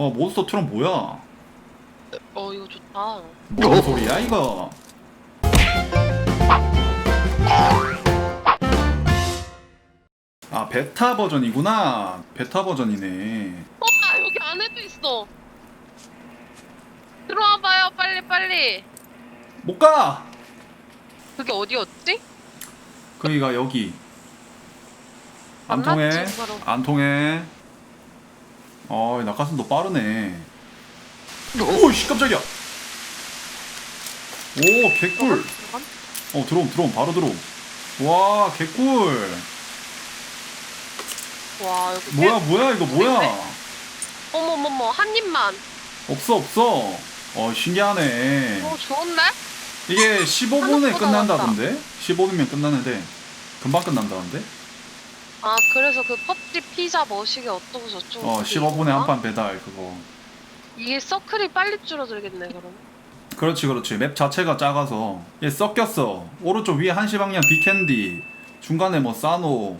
어 몬스터 트럭 뭐야? 어 이거 좋다. 무슨 소리야 이거? 아 베타 버전이구나. 베타 버전이네. 어 아, 여기 안에도 있어. 들어와봐요 빨리 빨리. 못 가. 그게 어디였지? 거기가 여기. 안 통해. 바로. 안 통해. 어 낙하산도 빠르네. 오씨 깜짝이야. 오 개꿀. 들어간? 어 들어옴 들어옴 바로 들어옴. 와 개꿀. 와 여기 뭐야 꽤- 뭐야 이거 뭐야? 어머머머 한 입만. 없어 없어. 어 신기하네. 어 좋은데? 이게 15분에 생각보다 끝난다던데? 15분이면 끝나는데 금방 끝난다던데? 아 그래서 그 펍지 피자 머시기 어떠고 저쩌고. 어 그게 15분에 이건가? 한판 배달 그거. 이게 서클이 빨리 줄어들겠네 그럼. 그렇지 그렇지 맵 자체가 작아서 얘 섞였어. 오른쪽 위에 한시 방향 비캔디, 중간에 뭐 사노,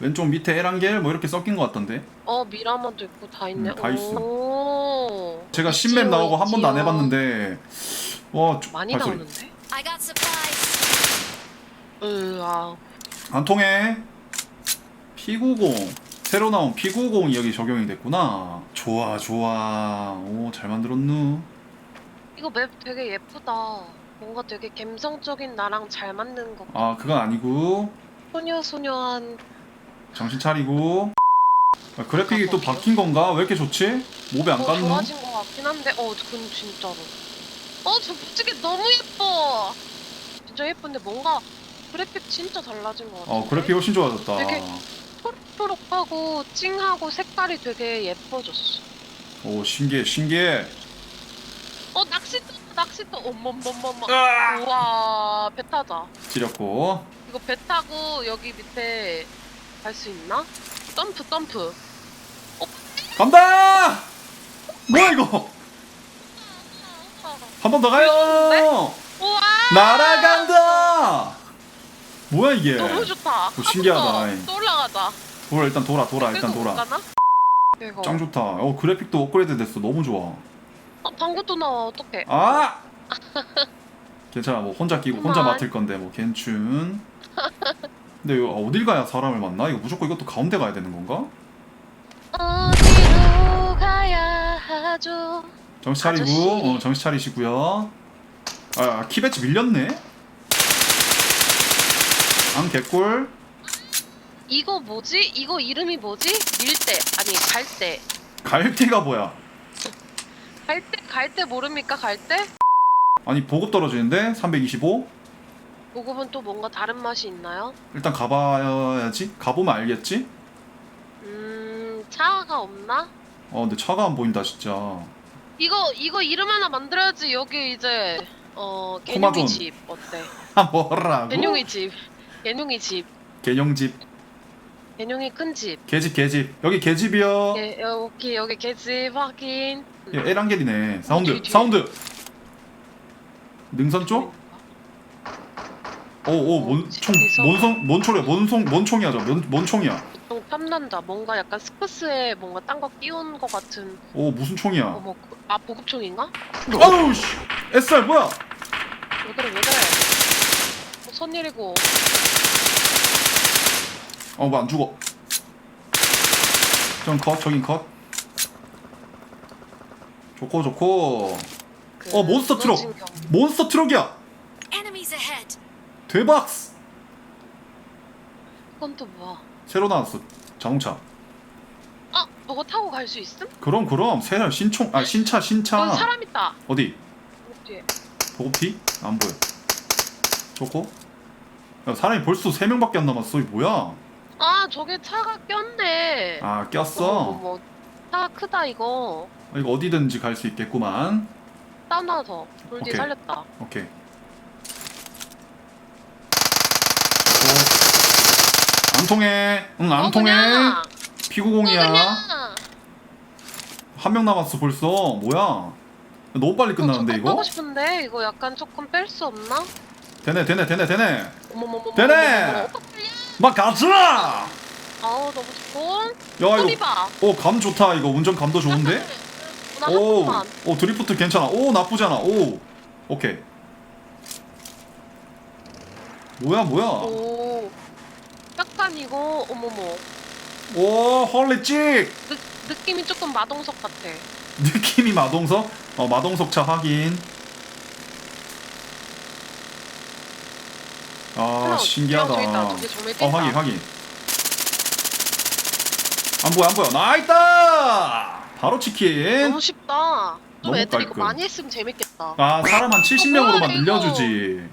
왼쪽 밑에 에란겔 뭐 이렇게 섞인 것 같던데? 어 미라마도 있고 다 있네. 음, 다 있어. 오. 제가 신맵 있지요, 나오고 한 번도 안 있지요. 해봤는데 와 조- 많이 발소리. 나오는데? I got supplies. 으아. 안 통해. P90 새로 나온 P90이 여기 적용이 됐구나. 좋아 좋아. 오 잘 만들었누. 이거 맵 되게 예쁘다. 뭔가 되게 감성적인 나랑 잘 맞는 거. 아 그건 아니고 소녀소녀한. 정신 차리고. 아, 그래픽이 또 바뀐 건가? 왜 이렇게 좋지? 몹에 안 어, 깠누? 좋아진 것 같긴 한데, 어, 근 진짜로. 어, 저 솔직히 너무 예뻐. 진짜 예쁜데 뭔가 그래픽 진짜 달라진 것 같아. 어 그래픽 훨씬 좋아졌다. 되게- 초록초록하고 찡하고 색깔이 되게 예뻐졌어. 오 신기해 신기해. 어, 낚시터, 낚시터. 어머머머머. 으아! 우와, 배 타자. 지렸고. 이거 배 타고 여기 밑에 갈 수 있나? 점프, 점프. 간다! 뭐야 이거? 한 번 더 가요. 우와! 날아간다. 뭐야 이게? 너무 좋다. 오, 신기하다. 한 번 더, 또 올라가자. 돌아 일단 돌아 돌아 일단 돌아. 가나? 이거. 짱 좋다. 어 그래픽도 업그레이드 됐어. 너무 좋아. 어, 방구도 나와. 어떡해. 아! 괜찮아. 뭐 혼자 끼고 혼자. 맡을 건데 뭐 괜춘. 근데 이거 어딜 가야 사람을 만나? 이거 무조건 이것도 가운데 가야 되는 건가? 어디로 가야 하죠? 정신 차리고 아저씨. 어, 정신 차리시고요. 아 키배치 밀렸네. 안 개꿀. 이거 뭐지? 이거 이름이 뭐지? 밀대 아니 갈대. 갈대가 뭐야? 갈대 갈대 모릅니까? 갈대? 아니 보급 떨어지는데 325. 보급은 또 뭔가 다른 맛이 있나요? 일단 가봐야지. 가보면 알겠지. 음 차가 없나? 어 근데 차가 안 보인다 진짜. 이거 이거 이름 하나 만들어야지 여기 이제 어. 개룡이 집 어때? 아 뭐라고? 개룡이 집 개룡이 집 개념집. 개룡이 큰 집. 개집 개집. 여기 개집이요. 예, 여기 여기 개집 확인. 예, 에란겔이네. 사운드 뒤, 뒤. 사운드. 능선 쪽? 오오 어, 뭔총 뒤에서? 뭔성 뭔 총이야? 뭔 송 뭔 총이야 저? 뭔, 뭔 총이야? 보통 탐난다. 뭔가 약간 스커스에 뭔가 딴 거 끼운 거 같은. 오 무슨 총이야? 어머, 그- 아 보급총인가? 아우 씨. SR 뭐야? 왜 그래 왜 그래? 어, 선일이고. 어 뭐 안 죽어. 전 컷, 저긴 컷. 좋고 좋고. 그 어, 몬스터 트럭. 무너진 경. 몬스터 트럭이야. Enemies ahead. 대박. 그건 또 뭐야? 새로 나왔어. 자동차. 아, 너가 타고 갈 수 있음? 그럼 그럼 새 신총 아 신차 신차. 여기 사람 있다. 어디? 여기 뒤에. 보급티? 안 보여. 좋고. 야, 사람이 벌써 3명밖에 안 남았어. 이 뭐야? 아, 저게 차가 꼈네. 아, 꼈어. 어머. 차가 크다 이거. 이거 어디든지 갈 수 있겠구만. 하나 더. 돌뒤 오케이. 살렸다. 오케이. 좋고. 안 통해. 응, 안 어, 통해. 그냥. 어, P90이야. 그냥. 한 명 남았어 벌써. 뭐야? 너무 빨리 끝나는데 좀 이거? 하고 싶은데 이거 약간 조금 뺄 수 없나? 되네, 되네, 되네, 되네. 어머머머. 되네! 막 가자! 아우 너무 좋고. 야, 소리 이거. 봐. 어, 감 좋다. 이거 운전 감도 좋은데? 한 오, 드리프트 괜찮아. 오 나쁘지 않아. 오, 오케이. 뭐야 뭐야? 오. 약간 이거 어머머. 오 헐리 찍. 느, 느낌이 조금 마동석 같아. 느낌이 마동석? 어 마동석 차 확인. 아 하나 신기하다. 저기 있다. 저기 정말 어 확인 확인. 안 보여 안 보여. 나있다. 바로 치킨. 너무 쉽다. 좀 너무 애들이 이거 깔끔. 많이 했으면 재밌겠다. 아 사람 한 70명으로만 뭐야, 이거. 늘려주지.